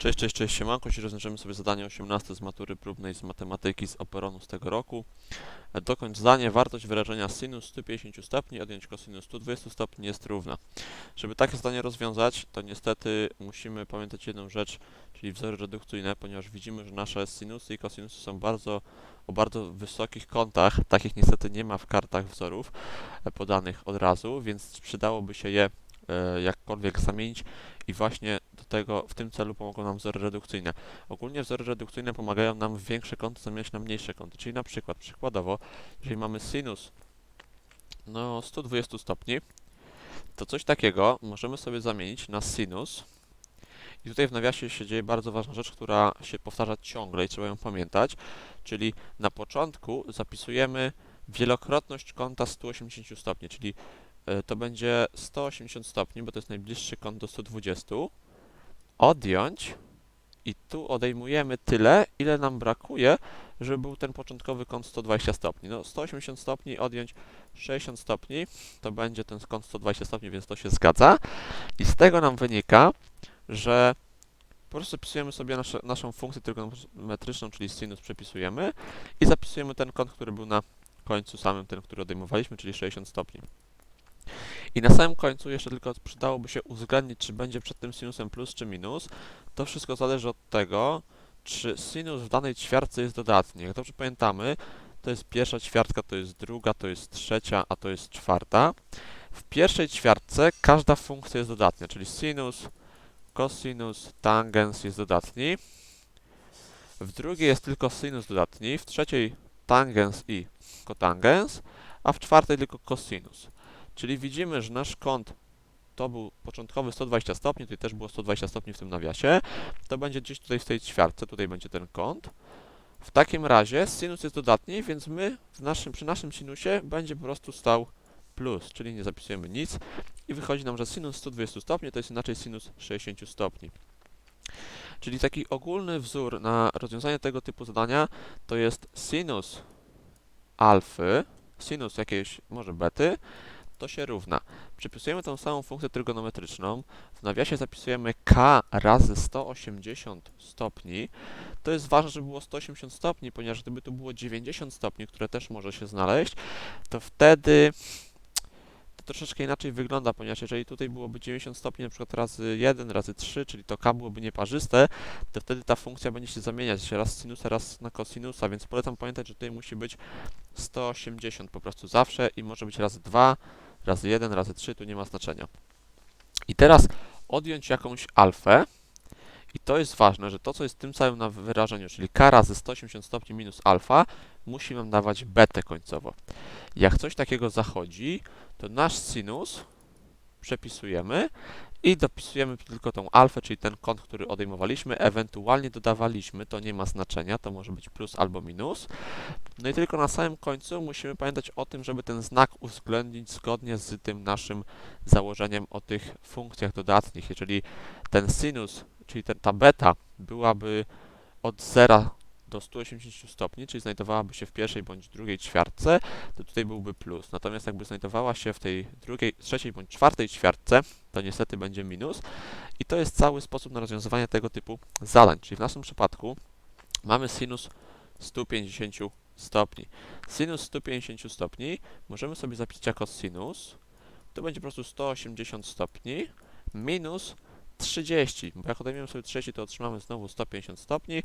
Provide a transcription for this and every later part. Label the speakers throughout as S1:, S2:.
S1: Cześć, cześć, cześć, siemanko. Dzisiaj rozwiążemy sobie zadanie 18 z matury próbnej z matematyki z Operonu z tego roku. E, Dokończ zdanie, wartość wyrażenia sinus 150 stopni odjąć cosinus 120 stopni jest równa. Żeby takie zadanie rozwiązać, to niestety musimy pamiętać jedną rzecz, czyli wzory redukcyjne, ponieważ widzimy, że nasze sinusy i cosinusy są bardzo o bardzo wysokich kątach. Takich niestety nie ma w kartach wzorów e, podanych od razu, więc przydałoby się je e, jakkolwiek zamienić i właśnie tego w tym celu pomogą nam wzory redukcyjne. Ogólnie wzory redukcyjne pomagają nam w większe kąty zamieniać na mniejsze kąty, czyli na przykład, przykładowo, jeżeli mamy sinus no 120 stopni, to coś takiego możemy sobie zamienić na sinus. I tutaj w nawiasie się dzieje bardzo ważna rzecz, która się powtarza ciągle i trzeba ją pamiętać, czyli na początku zapisujemy wielokrotność kąta 180 stopni, czyli e, to będzie 180 stopni, bo to jest najbliższy kąt do 120, odjąć i tu odejmujemy tyle, ile nam brakuje, żeby był ten początkowy kąt 120 stopni. No 180 stopni odjąć 60 stopni, to będzie ten kąt 120 stopni, więc to się zgadza. I z tego nam wynika, że po prostu zapisujemy sobie nasze, naszą funkcję trygonometryczną, czyli sinus przepisujemy i zapisujemy ten kąt, który był na końcu samym, ten, który odejmowaliśmy, czyli 60 stopni. I na samym końcu jeszcze tylko przydałoby się uwzględnić, czy będzie przed tym sinusem plus czy minus. To wszystko zależy od tego, czy sinus w danej ćwiartce jest dodatni. Jak dobrze pamiętamy, to jest pierwsza ćwiartka, to jest druga, to jest trzecia, a to jest czwarta. W pierwszej ćwiartce każda funkcja jest dodatnia, czyli sinus, cosinus, tangens jest dodatni. W drugiej jest tylko sinus dodatni, w trzeciej tangens i cotangens, a w czwartej tylko cosinus. Czyli widzimy, że nasz kąt to był początkowy 120 stopni, tutaj też było 120 stopni w tym nawiasie, to będzie gdzieś tutaj w tej ćwiartce, tutaj będzie ten kąt. W takim razie sinus jest dodatni, więc my naszym, przy naszym sinusie będzie po prostu stał plus, czyli nie zapisujemy nic i wychodzi nam, że sinus 120 stopni to jest inaczej sinus 60 stopni. Czyli taki ogólny wzór na rozwiązanie tego typu zadania to jest sinus alfy, sinus jakiejś może bety, to się równa. Przypisujemy tą samą funkcję trygonometryczną, w nawiasie zapisujemy k razy 180 stopni. To jest ważne, żeby było 180 stopni, ponieważ gdyby tu było 90 stopni, które też może się znaleźć, to wtedy to troszeczkę inaczej wygląda, ponieważ jeżeli tutaj byłoby 90 stopni, na przykład razy 1, razy 3, czyli to k byłoby nieparzyste, to wtedy ta funkcja będzie się zamieniać raz sinusa, raz na kosinusa, więc polecam pamiętać, że tutaj musi być 180 po prostu zawsze i może być razy 2, razy 1, razy 3, tu nie ma znaczenia. I teraz odjąć jakąś alfę i to jest ważne, że to, co jest tym samym na wyrażeniu, czyli k razy 180 stopni minus alfa, musi nam dawać betę końcowo. Jak coś takiego zachodzi, to nasz sinus przepisujemy i dopisujemy tylko tą alfę, czyli ten kąt, który odejmowaliśmy, ewentualnie dodawaliśmy, to nie ma znaczenia, to może być plus albo minus. No i tylko na samym końcu musimy pamiętać o tym, żeby ten znak uwzględnić zgodnie z tym naszym założeniem o tych funkcjach dodatnich. Jeżeli ten sinus, czyli ten, ta beta byłaby od 0 do 180 stopni, czyli znajdowałaby się w pierwszej bądź drugiej ćwiartce, to tutaj byłby plus. Natomiast jakby znajdowała się w tej drugiej, trzeciej bądź czwartej ćwiartce, to niestety będzie minus. I to jest cały sposób na rozwiązywanie tego typu zadań. Czyli w naszym przypadku mamy sinus 150 stopni. Sinus 150 stopni możemy sobie zapisać jako sinus, to będzie po prostu 180 stopni minus 30, bo jak odejmiemy sobie 30, to otrzymamy znowu 150 stopni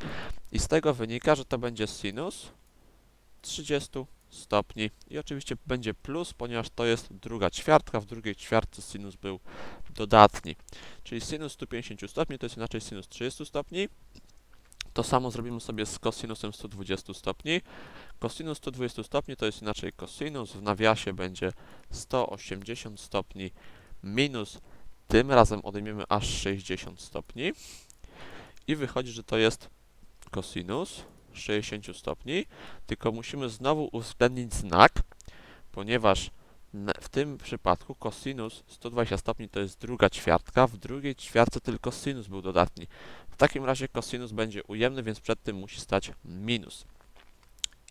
S1: i z tego wynika, że to będzie sinus 30 stopni i oczywiście będzie plus, ponieważ to jest druga ćwiartka, w drugiej ćwiartce sinus był dodatni. Czyli sinus 150 stopni to jest inaczej sinus 30 stopni. To samo zrobimy sobie z cosinusem 120 stopni. Cosinus 120 stopni to jest inaczej cosinus, w nawiasie będzie 180 stopni minus tym razem odejmiemy aż 60 stopni i wychodzi, że to jest cosinus 60 stopni, tylko musimy znowu uwzględnić znak, ponieważ w tym przypadku cosinus 120 stopni to jest druga ćwiartka, w drugiej ćwiartce tylko sinus był dodatni. W takim razie cosinus będzie ujemny, więc przed tym musi stać minus.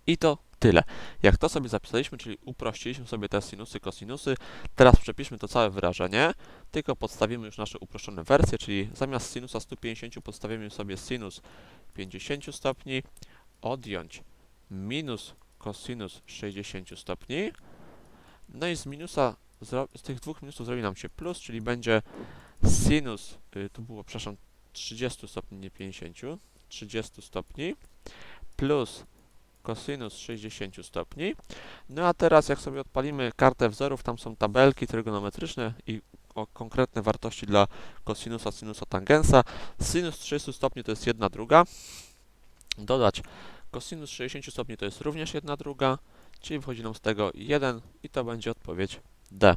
S1: I to tyle. Jak to sobie zapisaliśmy, czyli uprościliśmy sobie te sinusy, kosinusy, teraz przepiszmy to całe wyrażenie, tylko podstawimy już nasze uproszczone wersje, czyli zamiast sinusa 150 podstawimy sobie sinus 50 stopni, odjąć minus kosinus 60 stopni, no i z minusa, z tych dwóch minusów zrobi nam się plus, czyli będzie sinus, y, tu było, przepraszam, 30 stopni, nie 50, 30 stopni, plus kosinus 60 stopni. No a teraz jak sobie odpalimy kartę wzorów, tam są tabelki trygonometryczne i o konkretne wartości dla kosinusa, sinusa, tangensa. Sinus 30 stopni to jest 1 druga. Dodać kosinus 60 stopni to jest również 1 druga, czyli wychodzi nam z tego 1 i to będzie odpowiedź D.